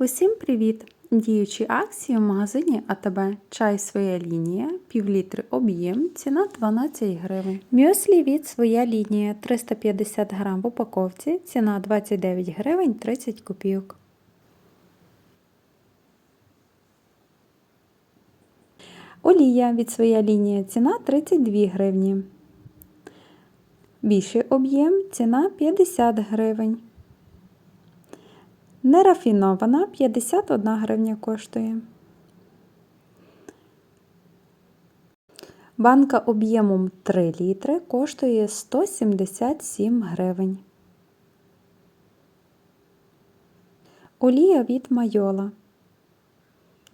Усім привіт! Діючі акції в магазині АТБ. Чай своя лінія, півлітри об'єм, ціна 12 гривень. Мюслі від своя лінія 350 грам в упаковці, ціна 29 гривень 30 копійок. Олія від своя лінія ціна 32 гривні. Більший об'єм ціна 50 гривень. Нерафінована 51 гривня коштує. Банка об'ємом 3 літри коштує 177 гривень. Олія від майола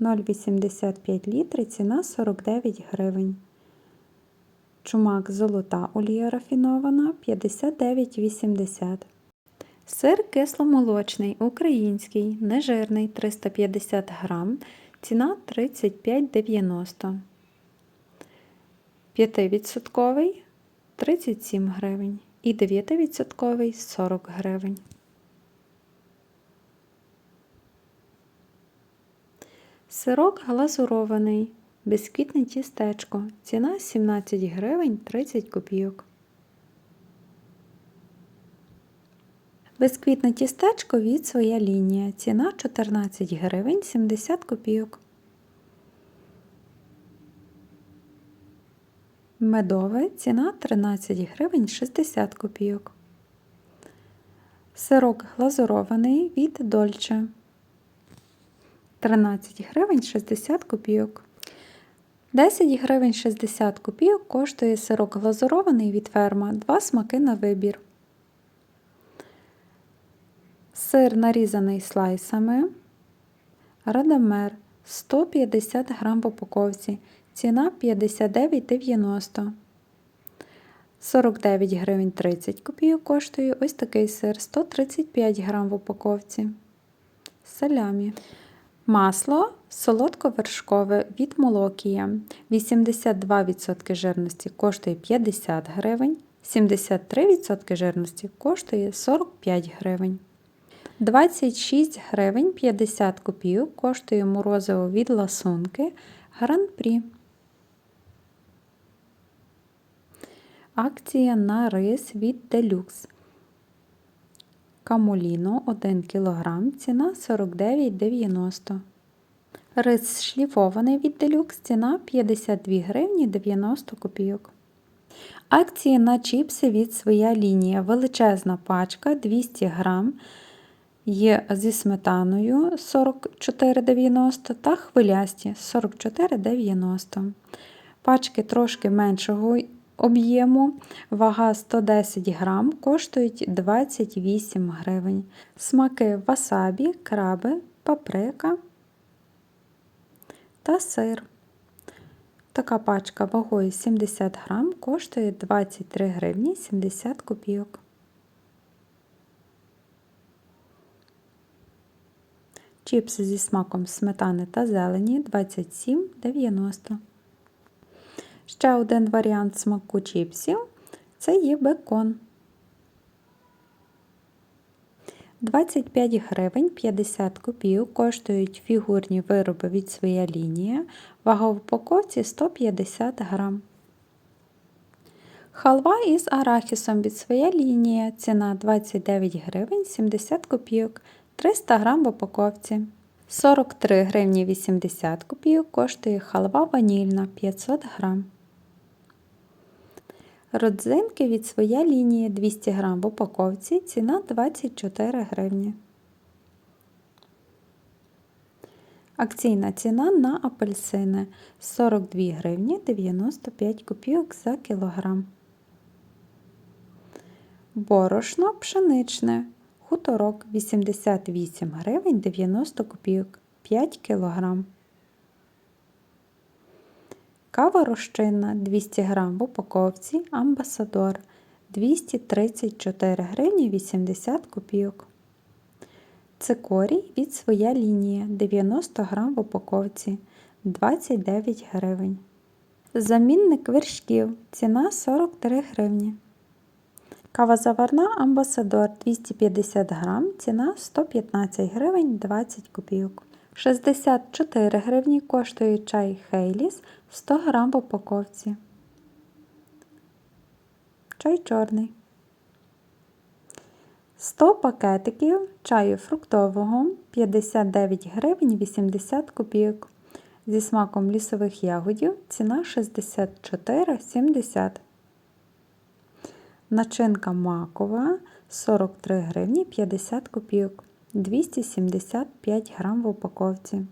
0,85 літри, ціна 49 гривень. Чумак золота олія рафінована 59,80 Сир кисломолочний, український, нежирний 350 грам, ціна 35,90. 5% 37 гривень і 9% 40 гривень. Сирок глазурований, бісквітне тістечко, ціна 17 гривень 30 копійок. Безквітне тістечко від своя лінія. Ціна 14 гривень 70 копійок. Медове ціна 13 гривень 60 копійок. Сирок глазурований від Дольче 13 гривень 60 копійок. 10 гривень 60 копійок коштує сирок глазурований від ферма. Два смаки на вибір. Сир нарізаний слайсами. Радамер 150 грам в упаковці. Ціна 59,90. 49 гривень 30 копійок коштує ось такий сир 135 грам в упаковці. Салямі. Масло солодковершкове від Молокія. 82% жирності коштує 50 гривень. 73% жирності коштує 45 гривень. 26 гривень 50 копійок коштує морозиво від ласунки Гран-прі. Акція на рис від Deluxe. Камоліно 1 кг, ціна 49,90. Рис шліфований від Deluxe, ціна 52 гривні 90 копійок. Акції на чіпси від своя лінія. Величезна пачка 200 грам є зі сметаною 44,90 та хвилясті 44,90. Пачки трошки меншого об'єму, вага 110 грам, коштують 28 гривень. Смаки васабі, краби, паприка та сир. Така пачка вагою 70 грам коштує 23 гривні 70 копійок. Чіпси зі смаком сметани та зелені 27,90. Ще один варіант смаку чіпсів це є бекон. 25 гривень 50 копійок коштують фігурні вироби від своя лінія, вага в упаковці 150 грам. Халва із арахісом від своя лінія, ціна 29 гривень 70 копійок, 300 грам в упаковці. 43 гривні 80 копійок коштує халва ванільна 500 грам. Родзинки від своя лінія 200 грам в упаковці, ціна 24 гривні. Акційна ціна на апельсини 42 гривні 95 копійок за кілограм. Борошно пшеничне. Хуторок 88 гривень 90 копійок 5 кілограм. Кава розчинна 200 грам в упаковці Амбасадор 234 гривні 80 копійок. Цикорій від своя лінія 90 грам в упаковці 29 гривень. Замінник вершків ціна 43 гривні. Кава заварна Амбасадор 250 грам, ціна 115 гривень 20 копійок. 64 гривні коштує чай Хейліс 100 грам в упаковці. Чай чорний. 100 пакетиків чаю фруктового 59 гривень 80 копійок. Зі смаком лісових ягодів ціна 64,70. Начинка макова 43 гривні 50 копійок. 275 грам в упаковці.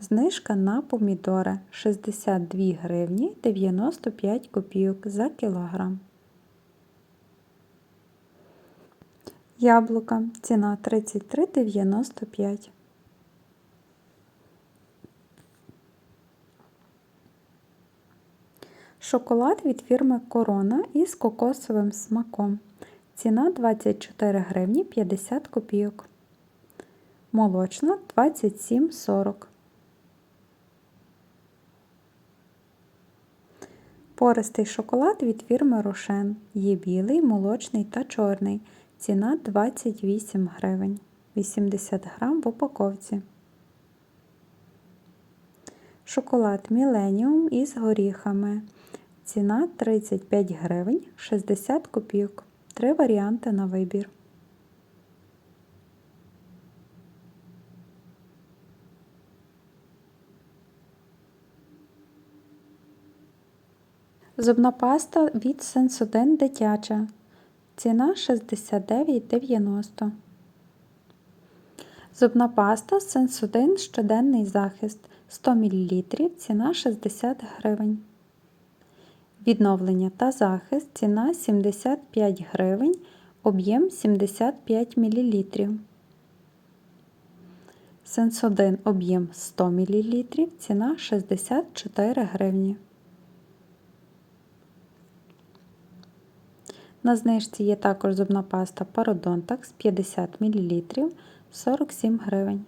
Знижка на помідори 62 гривні 95 копійок за кілограм. Яблука. Ціна 33,95. Шоколад від фірми Корона із кокосовим смаком. Ціна 24 гривні 50 копійок. Молочна 27,40. Пористий шоколад від фірми Рошен. Є білий, молочний та чорний. Ціна 28 гривень. 80 грам в упаковці. Шоколад Міленіум із горіхами. Ціна 35 гривень 60 копійок. Три варіанти на вибір. Зубна паста від Сенсоден дитяча. Ціна 69,90. Зубна паста Сенсоден щоденний захист 100 мл. Ціна 60 гривень. Відновлення та захист ціна 75 гривень, об'єм 75 мл. Сенсодин об'єм 100 мл, ціна 64 гривні. На знижці є також зубна паста Parodontax 50 мл 47 гривень.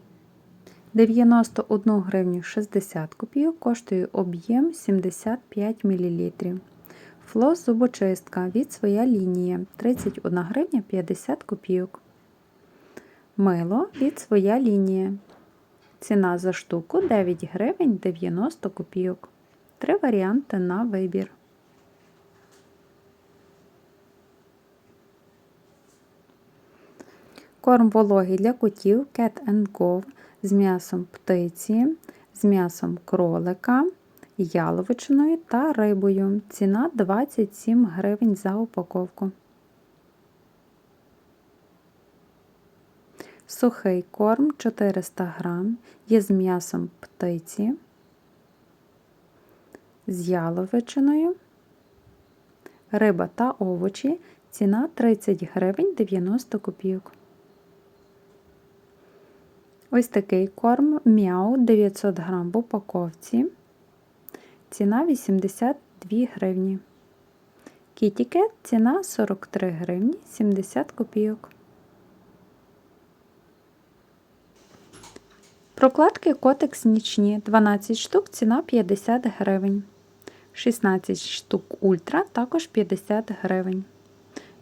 91 гривню 60 копійок коштує об'єм 75 мл. Флос зубочистка від своя лінія 31 гривня 50 копійок. Мило від своя лінія. Ціна за штуку 9 гривень 90 копійок. Три варіанти на вибір. Корм вологий для котів Cat Go з м'ясом птиці, з м'ясом кролика, яловичиною та рибою. Ціна 27 гривень за упаковку. Сухий корм 400 грам є з м'ясом птиці, з яловичиною, риба та овочі. Ціна 30 гривень 90 копійок. Ось такий корм Мяу 900 грам в упаковці. Ціна 82 гривні. Кітікет ціна 43 гривні 70 копійок. Прокладки котекс нічні 12 штук, ціна 50 гривень. 16 штук ультра також 50 гривень.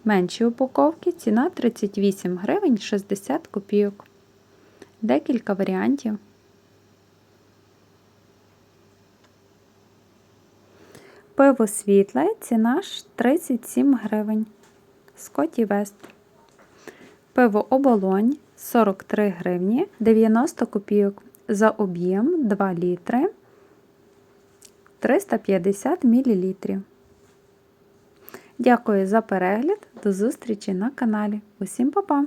Менші упаковки ціна 38 гривень 60 копійок декілька варіантів. Пиво світле, ціна ж 37 гривень. Скотті Вест. Пиво оболонь 43 гривні 90 копійок. За об'єм 2 літри 350 мл. Дякую за перегляд. До зустрічі на каналі. Усім па-па!